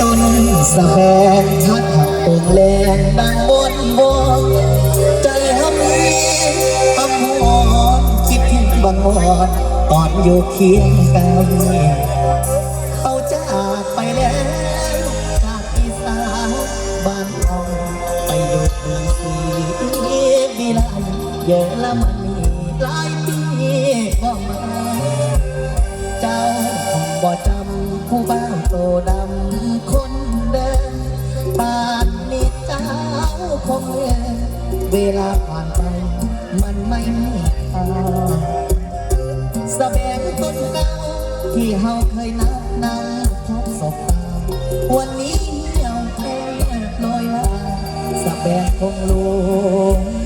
ต้นสะแบงทัดหักองแรงดังบนบกใจหำมีหำหอนคิดถึงบางวอนตอนอยู่เคียงกันเขาจากไปแล้วจากอีสานบ้านทองไปอยู่เมืองสีวิไลเยอรมนีหลายปีก็มาเจ้าคงบ่จำผู้บ้า คงเลือเวลาผ่านไป มันไม่มีค่าสแบงต้นเก่าที่เฮาเคยนับนำพบศพตาวันนี้เหี่ยวแค่ลอยลาสแบงคงลง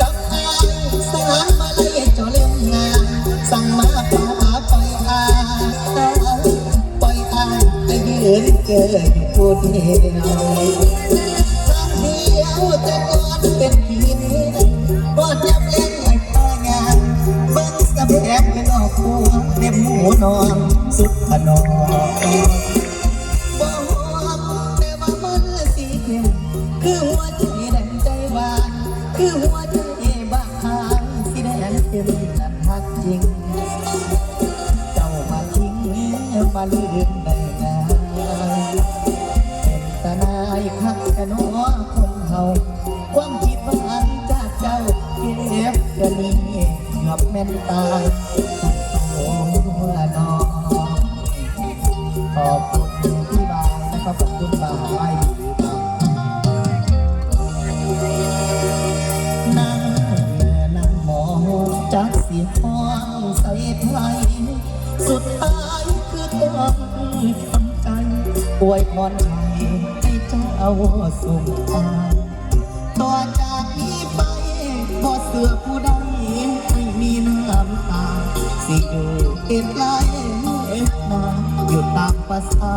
กับอายสารมาเลยเจ้าเล่นงานสั่งมาพาไปอาปล่อยอายไปยืนเจออยู่คนเดียวครั้งเดียวแต่ก่อนเป็นผีก็จับเล่นไม่พองานเบิ้งสะแพกเป็นออกหัวเน็บหูนอนสุดขนอง คือหัวใจบางสีแดงเข้มนั้นฮักจริง เจ้ามาทิ้งมาลืมได้ไงเป็นตาหนายคักกันหัวคนเฮาความคิดว่าอันจากเจ้าเก็บกันนี้เกือบแม่นตาโอ้ละน้องขอบคุณพี่บายนะครับขอบคุณบาย สียห้องใส่ไทยสุดท้ายคือต้องทำใจป่วยพรชัยให้เจ้าส่งตายต่อจากนี้ไปพอเสือผู้ใดให้มีน้ำตา สิอยู่เก็บไล่นาอยู่ตามภาษา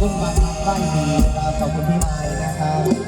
คุณมากครับได้ดีนะครับขอบคุณพี่ไม้นะครับ